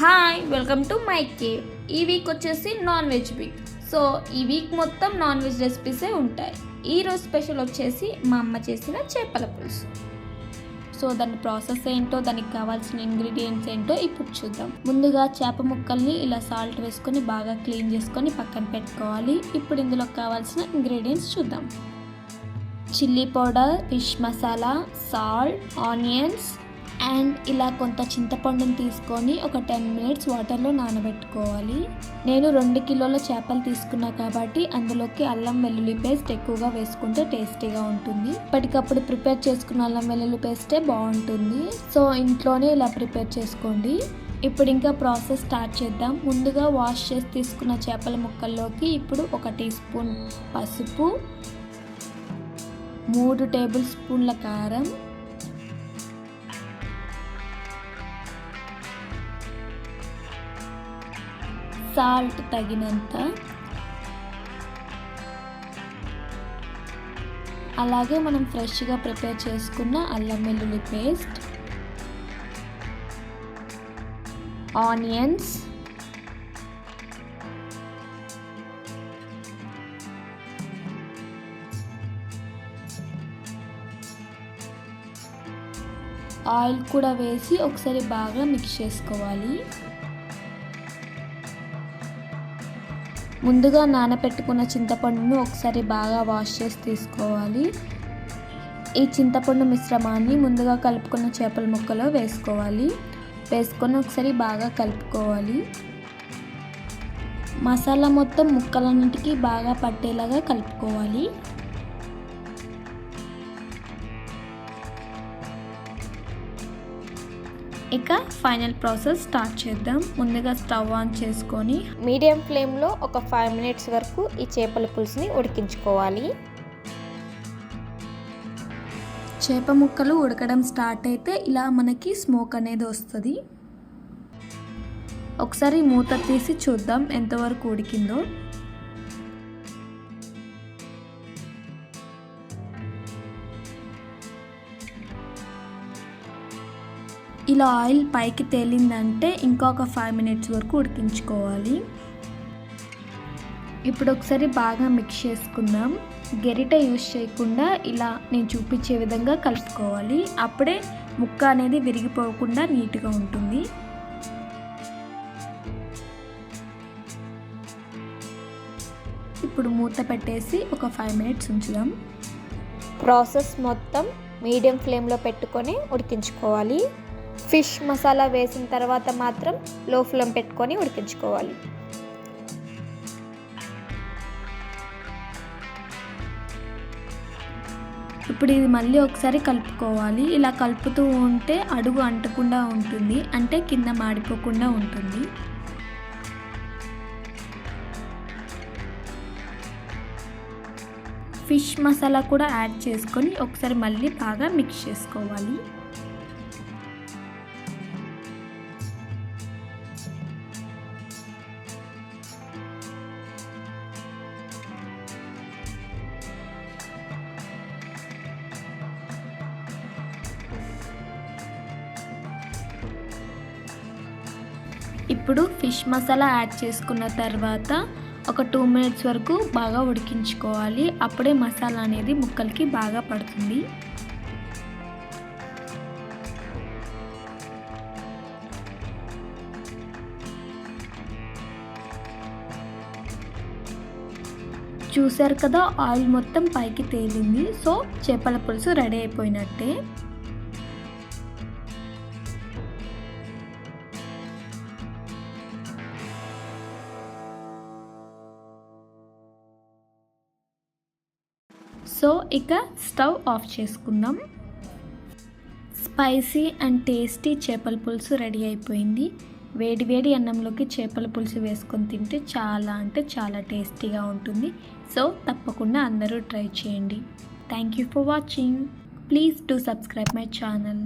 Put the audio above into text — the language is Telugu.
Hi welcome to my cave ఈ వీక్ వచ్చేసి నాన్ వెజ్ వీక్ సో ఈ వీక్ మొత్తం నాన్ వెజ్ రెసిపీసే ఉంటాయి. ఈ రోజు స్పెషల్ వచ్చేసి మా అమ్మ చేసిన చేపల పులుసు. సో దాని ప్రాసెస్ ఏంటో దానికి కావాల్సిన ఇంగ్రీడియంట్స్ ఏంటో ఇప్పుడు చూద్దాం. ముందుగా చేప ముక్కల్ని ఇలా సాల్ట్ వేసుకొని బాగా క్లీన్ చేసుకొని పక్కన పెట్టుకోవాలి. ఇప్పుడు ఇందులో కావాల్సిన ఇంగ్రీడియంట్స్ చూద్దాం. Chilli powder fish masala salt onions and ఇలా కొంత చింతపండుని తీసుకొని ఒక టెన్ మినిట్స్ వాటర్లో నానబెట్టుకోవాలి. నేను రెండు కిలోల చేపలు తీసుకున్నా కాబట్టి అందులోకి అల్లం వెల్లుల్లి పేస్ట్ ఎక్కువగా వేసుకుంటే టేస్టీగా ఉంటుంది. ఇప్పటికప్పుడు ప్రిపేర్ చేసుకున్న అల్లం వెల్లుల్లి పేస్టే బాగుంటుంది. సో ఇంట్లోనే ఇలా ప్రిపేర్ చేసుకోండి. ఇప్పుడు ఇంకా ప్రాసెస్ స్టార్ట్ చేద్దాం. ముందుగా వాష్ చేసి తీసుకున్న చేపల ముక్కల్లోకి ఇప్పుడు ఒక టీ స్పూన్ పసుపు మూడు టేబుల్ స్పూన్ల కారం సాల్ట్ తగినంత. అలాగే మనం ఫ్రెష్గా ప్రిపేర్ చేసుకున్న అల్లం వెల్లుల్లి పేస్ట్ ఆనియన్స్ ఆయిల్ కూడా వేసి ఒకసారి బాగా మిక్స్ చేసుకోవాలి. ముందుగా నానబెట్టుకున్న చింతపండును ఒకసారి బాగా వాష్ చేసి తీసుకోవాలి. ఈ చింతపండు మిశ్రమాన్ని ముందుగా కలుపుకున్న చేపల ముక్కలో వేసుకోవాలి. వేసుకొని ఒకసారి బాగా కలుపుకోవాలి. మసాలా మొత్తం ముక్కలన్నిటికీ బాగా పట్టేలాగా కలుపుకోవాలి. ఇక ఫైనల్ ప్రాసెస్ స్టార్ట్ చేద్దాం. ముందుగా స్టవ్ ఆన్ చేసుకొని మీడియం ఫ్లేమ్లో ఒక ఫైవ్ మినిట్స్ వరకు ఈ చేపల పులుసుని ఉడికించుకోవాలి. చేప ముక్కలు ఉడకడం స్టార్ట్ అయితే ఇలా మనకి స్మోక్ అనేది వస్తుంది. ఒకసారి మూత తీసి చూద్దాం ఎంతవరకు ఉడికిందో. ఇలా ఆయిల్ పైకి తేలిందంటే ఇంకొక ఫైవ్ మినిట్స్ వరకు ఉడికించుకోవాలి. ఇప్పుడు ఒకసారి బాగా మిక్స్ చేసుకుందాం. గెరిట యూస్ చేయకుండా ఇలా నేను చూపించే విధంగా కలుపుకోవాలి. అప్పుడే ముక్క అనేది విరిగిపోకుండా నీట్గా ఉంటుంది. ఇప్పుడు మూత పెట్టేసి ఒక ఫైవ్ మినిట్స్ ఉంచుదాం. ప్రాసెస్ మొత్తం మీడియం ఫ్లేమ్లో పెట్టుకొని ఉడికించుకోవాలి. ఫిష్ మసాలా వేసిన తర్వాత మాత్రం లో ఫ్లేమ్ పెట్టుకొని ఉడికించుకోవాలి. ఇప్పుడు ఇది మళ్ళీ ఒకసారి కలుపుకోవాలి. ఇలా కలుపుతూ ఉంటే అడుగు అంటకుండా ఉంటుంది. అంటే కింద మాడిపోకుండా ఉంటుంది. ఫిష్ మసాలా కూడా యాడ్ చేసుకొని ఒకసారి మళ్ళీ బాగా మిక్స్ చేసుకోవాలి. ఇప్పుడు ఫిష్ మసాలా యాడ్ చేసుకున్న తర్వాత ఒక టూ మినిట్స్ వరకు బాగా ఉడికించుకోవాలి. అప్పుడే మసాలా అనేది ముక్కలకి బాగా పడుతుంది. చూసారు కదా ఆయిల్ మొత్తం పైకి తేలింది. సో చేపల పులుసు రెడీ అయిపోయినట్టే. సో ఇక స్టవ్ ఆఫ్ చేసుకుందాం. స్పైసీ అండ్ టేస్టీ చేపల పులుసు రెడీ అయిపోయింది. వేడి వేడి అన్నంలోకి చేపల పులుసు వేసుకొని తింటే చాలా అంటే చాలా టేస్టీగా ఉంటుంది. సో తప్పకుండా అందరూ ట్రై చేయండి. Thank you for watching please to subscribe my channel